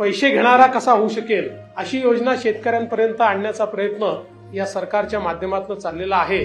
पैसे घेणारा कसा होऊ शकेल अशी योजना शेतकऱ्यांपर्यंत आणण्याचा प्रयत्न या सरकारच्या माध्यमातून चाललेला आहे.